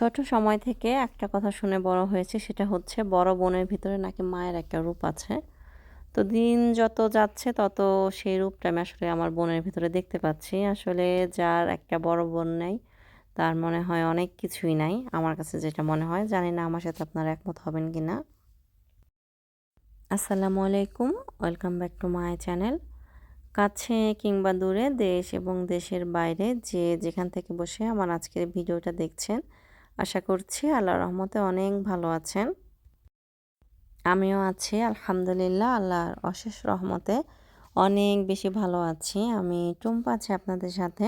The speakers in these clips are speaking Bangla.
ছোট সময় থেকে একটা কথা শুনে বড় হয়েছে, সেটা হচ্ছে বড় বোনের ভিতরে নাকি মায়ের একটা রূপ আছে। তো দিন যত যাচ্ছে, তত সেই রূপটা আমি আসলে আমার বোনের ভিতরে দেখতে পাচ্ছি। আসলে যার একটা বড় বোন নেই, তার মনে হয় অনেক কিছুই নাই। আমার কাছে যেটা মনে হয়, জানি না আমার সাথে আপনারা একমত হবেন কি না আসসালামু আলাইকুম, welcome back to my channel. কাছে কিংবা দূরে, দেশ এবং দেশের বাইরে যে যেখান থেকে বসে আমার আজকের ভিডিওটা দেখছেন আশা করছি আল্লাহ রহমতে অনেক ভালো আছেন। আমিও আছি, আলহামদুলিল্লাহ, আল্লাহর অশেষ রহমতে অনেক বেশি ভালো আছি। আমি টুম্পা আছি আপনাদের সাথে।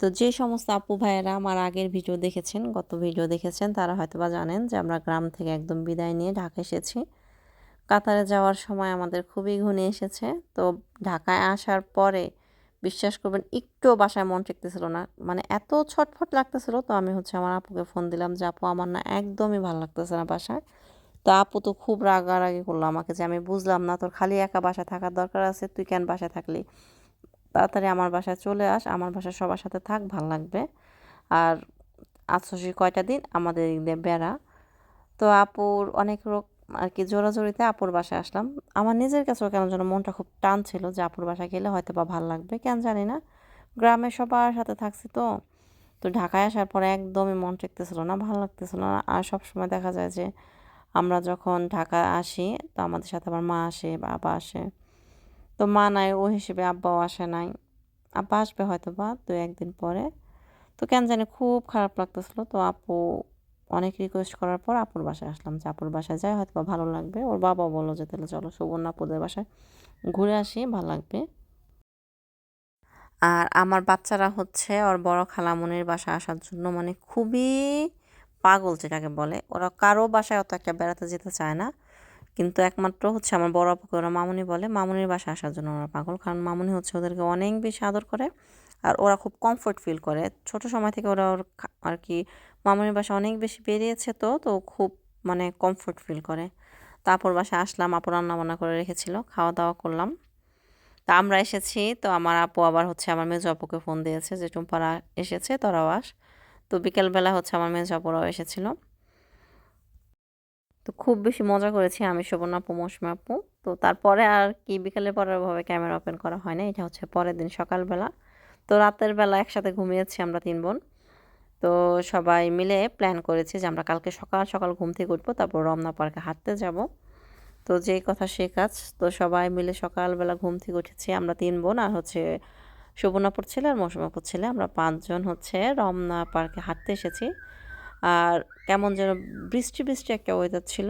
তো যে সমস্ত আপু ভাইয়েরা আমার আগের ভিডিও দেখেছেন, গত ভিডিও দেখেছেন, তারা হয়তো বা জানেন যে আমরা গ্রাম থেকে একদম বিদায় নিয়ে ঢাকা এসেছি। কাতারে যাওয়ার সময় আমাদের খুবই ঘুনে এসেছে। তো ঢাকায় আসার পরে বিশ্বাস করবেন, একটুও বাসায় মন টেকতেছিল না। মানে এত ছটফট লাগতেছিল, তো আমি হচ্ছে আমার আপুকে ফোন দিলাম যে, আপু, আমার না একদমই ভালো লাগতেছে না বাসায়। তো আপু তো খুব রাগারাগি করল আমাকে যে, আমি বুঝলাম না, তোর খালি একা বাসায় থাকার দরকার আছে, তুই কেন বাসায় থাকলি? তাড়াতাড়ি আমার বাসায় চলে আস, আমার বাসায় সবার সাথে থাক, ভালো লাগবে। আর আজকে কয়টা দিন? আমাদের বেড়া। তো আপুর অনেক রোগ আর কি জোরাজোরিতে আপুর বাসায় আসলাম। আমার নিজের কাছেও কেন যেন মনটা খুব টান ছিল যে আপুর বাসায় গেলে হয়তো বা ভালো লাগবে, কেন জানি না। গ্রামে সবার সাথে থাকছি তো তো ঢাকায় আসার পরে একদমই মন টেকতেছিল না, ভালো লাগতেছিল না। আর সব সময় দেখা যায় যে আমরা যখন ঢাকা আসি, তো আমাদের সাথে আমার মা আসে, বাবা আসে। তো মা নাই, ও হিসেবে আব্বাও আসে নাই। আব্বা আসবে হয়তো বা দু একদিন পরে। তো কেন জানি খুব খারাপ লাগতেছিলো। তো আপু অনেক রিকোয়েস্ট করার পর আপুর বাসায় আসলাম যে, আপুর বাসায় যাই হয়তো বা ভালো লাগবে। ওর বাবা বলল যে, তাহলে চলো সুবর্ণ আপুদের বাসায় ঘুরে আসি, ভালো লাগবে। আর আমার বাচ্চারা হচ্ছে ওর বড় খালামনির বাসায় আসার জন্য মানে খুবই পাগল যেটাকে বলে। ওরা কারও বাসায় অত একটা বেড়াতে যেতে চায় না। কিন্তু একমাত্র হচ্ছে আমার বড় আপুকে ওরা মামুনি বলে। মামুনির বাসায় আসার জন্য ওরা পাগল। কারণ মামুনি হচ্ছে ওদেরকে অনেক বেশি আদর করে। আর ওরা খুব কমফোর্ট ফিল করে। ছোট সময় থেকে ওরা ওর আর কি, মামুনির বাসা অনেক বেশি বেরিয়েছে তো তো খুব মানে কমফোর্ট ফিল করে। তারপর বাসায় আসলাম, আপু রান্না বান্না করে রেখেছিল খাওয়া দাওয়া করলাম। তা আমরা এসেছি, তো আমার আপু আবার হচ্ছে আমার মেজো আপুকে ফোন দিয়েছে যে, টুম্পারা এসেছে, তোরাও আস। তো বিকেলবেলা হচ্ছে আমার মেজো আপুরাও এসেছিল। তো খুব বেশি মজা করেছি আমি, শোভন আপু, মৌসুমি আপু। তো তারপরে আর কি, বিকেলের পরে ভাবে ক্যামেরা ওপেন করা হয় না এটা হচ্ছে পরের দিন সকালবেলা। তো রাতের বেলা একসাথে ঘুমিয়েছি আমরা তিন বোন। তো সবাই মিলে প্ল্যান করেছি যে আমরা কালকে সকাল সকাল ঘুম থেকে উঠবো, তারপর রমনা পার্কে হাঁটতে যাব। তো যেই কথা সে কাজ, তো সবাই মিলে সকালবেলা ঘুম থেকে উঠেছি আমরা তিন বোন আর হচ্ছে সুবর্ণাপুর ছেলে আর মৌসুমাপুর ছেলে। আমরা পাঁচজন হচ্ছে রমনা পার্কে হাঁটতে এসেছি। আর কেমন যেন বৃষ্টি বৃষ্টি একটা ওয়েদার ছিল।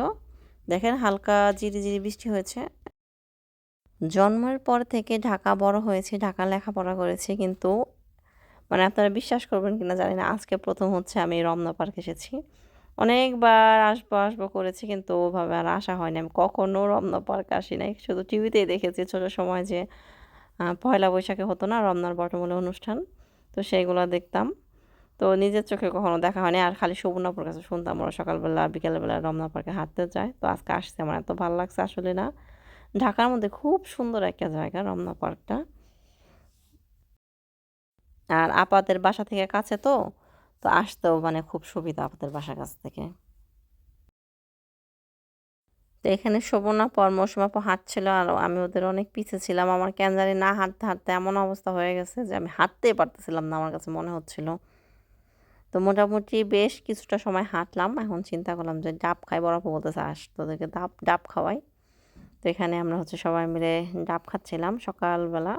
দেখেন হালকা জিরি জিরি বৃষ্টি হয়েছে। জন্মের পর থেকে ঢাকা বড় হয়েছে, ঢাকা লেখাপড়া করেছি, কিন্তু মানে আপনারা বিশ্বাস করবেন কিনা জানি না, আজকে প্রথম হচ্ছে আমি রমনা পার্ক এসেছি। অনেকবার আসব আসব করেছি, কিন্তু ওভাবে আর আসা হয়নি। আমি কখনো রমনা পার্ক আসি নাই, শুধু টিভিতেই দেখেছি ছোটো সময় যে পয়লা বৈশাখে হতো না রমনার বটমূলে অনুষ্ঠান, তো সেইগুলো দেখতাম। তো নিজের চোখে কখনো দেখা হয়নি, আর খালি শোভনাপুর কাছে শুনতাম ওরা সকালবেলা, বিকেলবেলা রমনা পার্কে হাঁটতে যায়, তো আজকে আসছে আমার এত ভালো লাগছে আসলে না। ঢাকার মধ্যে খুব সুন্দর একটা জায়গা রমনা পার্কটা। আর আপাদের বাসা থেকে কাছে তো তো আসতেও মানে খুব সুবিধা আপাদের বাসার কাছ থেকে। তো এখানে শোভনা পর মৌসুমাপু হাঁটছিল আর আমি ওদের অনেক পিছে ছিলাম। আমার কেন জানি না হাঁটতে হাঁটতে এমন অবস্থা হয়ে গেছে যে আমি হাঁটতেই পারতেছিলাম না আমার কাছে মনে হচ্ছিল। তো মোটামুটি বেশ কিছুটা সময় হাঁটলাম। এখন চিন্তা করলাম যে ডাব খাই বরফ বলতেছে, আস, তোদেরকে ডাব ডাব খাওয়াই। তো এখানে আমরা হচ্ছে সবাই মিলে ডাব খাচ্ছিলাম সকালবেলা।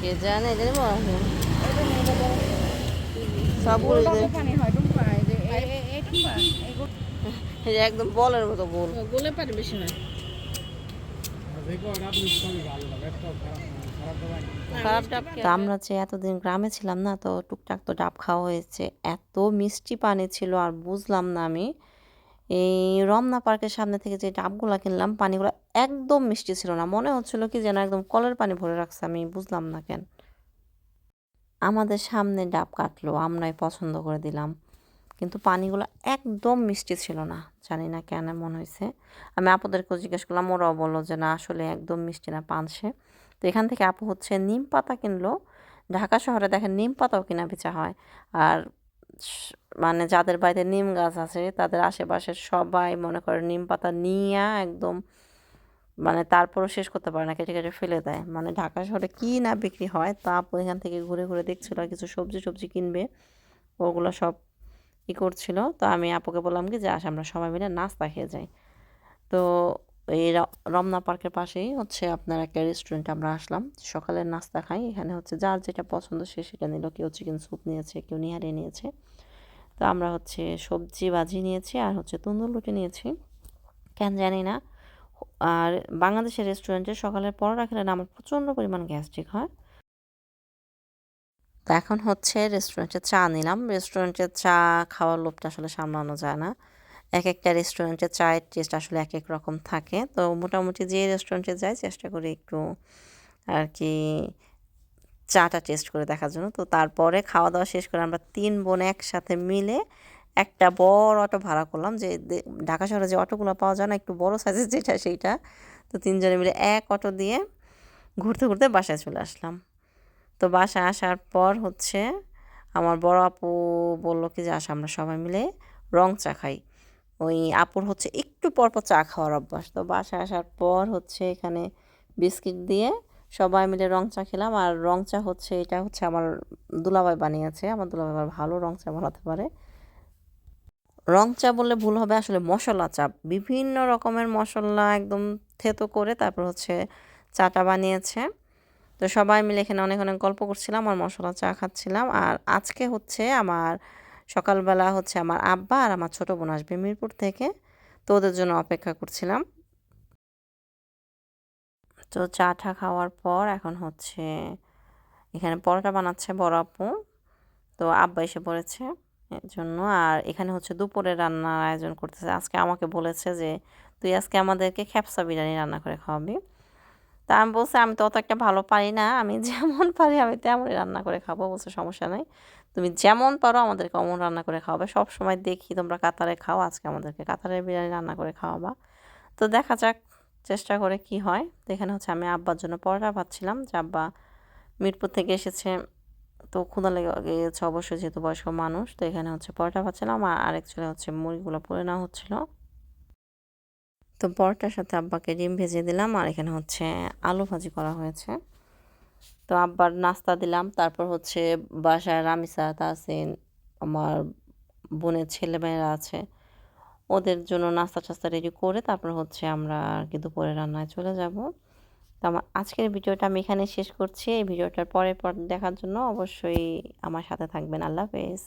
কে জানে জানি সবগুলো একদম বলের মতো গোল। গোলে পারে বেশি নয় খারাপ ডাব তো আমরা যে এতদিন গ্রামে ছিলাম না তো টুকটাক তো ডাব খাওয়া হয়েছে। এত মিষ্টি পানি ছিল আর বুঝলাম না আমি। এই রমনা পার্কের সামনে থেকে যে ডাবগুলো কিনলাম, পানিগুলো একদম মিষ্টি ছিল না। মনে হচ্ছিল কি যেন একদম কলের পানি ভরে রাখছে, আমি বুঝলাম না কেন। আমাদের সামনে ডাব কাটলো, আমরাই পছন্দ করে দিলাম। কিন্তু পানিগুলো একদম মিষ্টি ছিল না, জানি না কেন মনে হয়েছে। আমি আপুদেরকেও জিজ্ঞেস করলাম, ওরাও বলল যে, না, আসলে একদম মিষ্টি না, পানসে। তো এখান থেকে আপু হচ্ছে নিম পাতা কিনলো। ঢাকা শহরে দেখেন নিম পাতাও কিনা বেচা হয়। আর মানে যাদের বাড়িতে নিম গাছ আছে, তাদের আশেপাশের সবাই মনে করে নিম পাতা নিয়ে একদম মানে তারপরও শেষ করতে পারে না, কেটে কেটে ফেলে দেয়। মানে ঢাকা শহরে কী না বিক্রি হয় তা আপু এখান থেকে ঘুরে ঘুরে দেখছিল আর কিছু সবজি সবজি কিনবে, ওগুলো সব ই করছিল। তো আমি আপুকে বললাম কি যে আস, আমরা সবাই মিলে নাস্তা খেয়ে যাই। তো এই র- রমনা পার্কের পাশেই হচ্ছে আপনার একটা রেস্টুরেন্টে আমরা আসলাম। সকালের নাস্তা খাই। এখানে হচ্ছে যার যেটা পছন্দ সে সেটা নিল। কেউ চিকেন স্যুপ নিয়েছে, কেউ নিহারি নিয়েছে। তো আমরা হচ্ছে সবজি ভাজি নিয়েছি আর হচ্ছে তন্দুর রুটি নিয়েছি। কেন জানি না। আর বাংলাদেশের রেস্টুরেন্টে সকালের পরোটা খেলে আমার প্রচণ্ড পরিমাণ গ্যাস্ট্রিক হয়। তো এখন হচ্ছে রেস্টুরেন্টে চা নিলাম। রেস্টুরেন্টে চা খাওয়ার লোভটা আসলে সামলানো যায় না। এক একটা রেস্টুরেন্টে চায়ের টেস্ট আসলে এক এক রকম থাকে। তো মোটামুটি যে রেস্টুরেন্টে যাই চেষ্টা করি একটু আর কি চাটা টেস্ট করে দেখার জন্য। তো তারপরে খাওয়া দাওয়া শেষ করে আমরা তিন বোন একসাথে মিলে একটা বড় অটো ভাড়া করলাম যে ঢাকা শহরে যে অটোগুলো পাওয়া যায় না, একটু বড় সাইজের যেটা সেইটা। তো তিনজনে মিলে এক অটো দিয়ে ঘুরতে ঘুরতে বাসায় চলে আসলাম। তো বাসায় আসার পর হচ্ছে আমার বড় আপু বলল কি যে আসা আমরা সবাই মিলে রং চা খাই। ওই আপুর হচ্ছে একটু পর পর চা খাওয়ার অভ্যাস। তো বাসায় আসার পর হচ্ছে এখানে বিস্কিট দিয়ে সবাই মিলে রং চা খেলাম। আর রং চা হচ্ছে, এটা হচ্ছে আমার দুলাভাই বানিয়েছে। আমার দুলাভাই আবার ভালো রং চা বানাতে পারে। রং চা বললে ভুল হবে আসলে মশলা চা। বিভিন্ন রকমের মশলা একদম থেতো করে তারপর হচ্ছে চাটা বানিয়েছে। তো সবাই মিলে এখানে অনেক অনেক গল্প করছিলাম আর মশলা চা খাচ্ছিলাম। আর আজকে হচ্ছে আমার সকালবেলা হচ্ছে আমার আব্বা আর আমার ছোটো বোন আসবে মিরপুর থেকে। তো ওদের জন্য অপেক্ষা করছিলাম। তো চা চাটা খাওয়ার পর এখন হচ্ছে এখানে পরোটা বানাচ্ছে বড় আপু। তো আব্বা এসে পড়েছে এর জন্য। আর এখানে হচ্ছে দুপুরে রান্নার আয়োজন করতেছে। আজকে আমাকে বলেছে যে, তুই আজকে আমাদেরকে খেপসা বিরিয়ানি রান্না করে খাওয়াবি। তা আমি বলছি, আমি তো অত একটা ভালো পারি না। আমি যেমন পারি আমি তেমনই রান্না করে খাব, বলছে, সমস্যা নাই। তুমি যেমন পারো আমাদেরকে অমন রান্না করে খাওয়াবে। সব সময় দেখি তোমরা কাতারে খাও, আজকে আমাদেরকে কাতারের বিরিয়ানি রান্না করে খাওয়াবা। তো দেখা যাক, চেষ্টা করে কি হয়। তো হচ্ছে আমি আব্বার জন্য পরোটা ভাবছিলাম যে আব্বা মিরপুর থেকে এসেছে। তো ক্ষুধা লেগে গেছে অবশ্যই যেহেতু বয়স্ক মানুষ, তো এখানে হচ্ছে পরোটা ভাবছিলাম আর ছেলে হচ্ছে মুড়িগুলো পরে নেওয়া হচ্ছিল। তো পরোটার সাথে আব্বাকে ডিম ভেজে দিলাম আর এখানে হচ্ছে আলু ভাজি করা হয়েছে। তো আব্বার নাস্তা দিলাম, তারপর হচ্ছে বাসায় রামিসা তাসিন আমার বোনের ছেলেমেয়েরা আছে, ওদের জন্য নাস্তা টাস্তা রেডি করে তারপর হচ্ছে আমরা আর কি দুপুরে রান্নায় চলে যাব। তো আমার আজকের ভিডিওটা আমি এখানে শেষ করছি, এই ভিডিওটার পরে পর দেখার জন্য অবশ্যই আমার সাথে থাকবেন। আল্লাহ হাফেজ।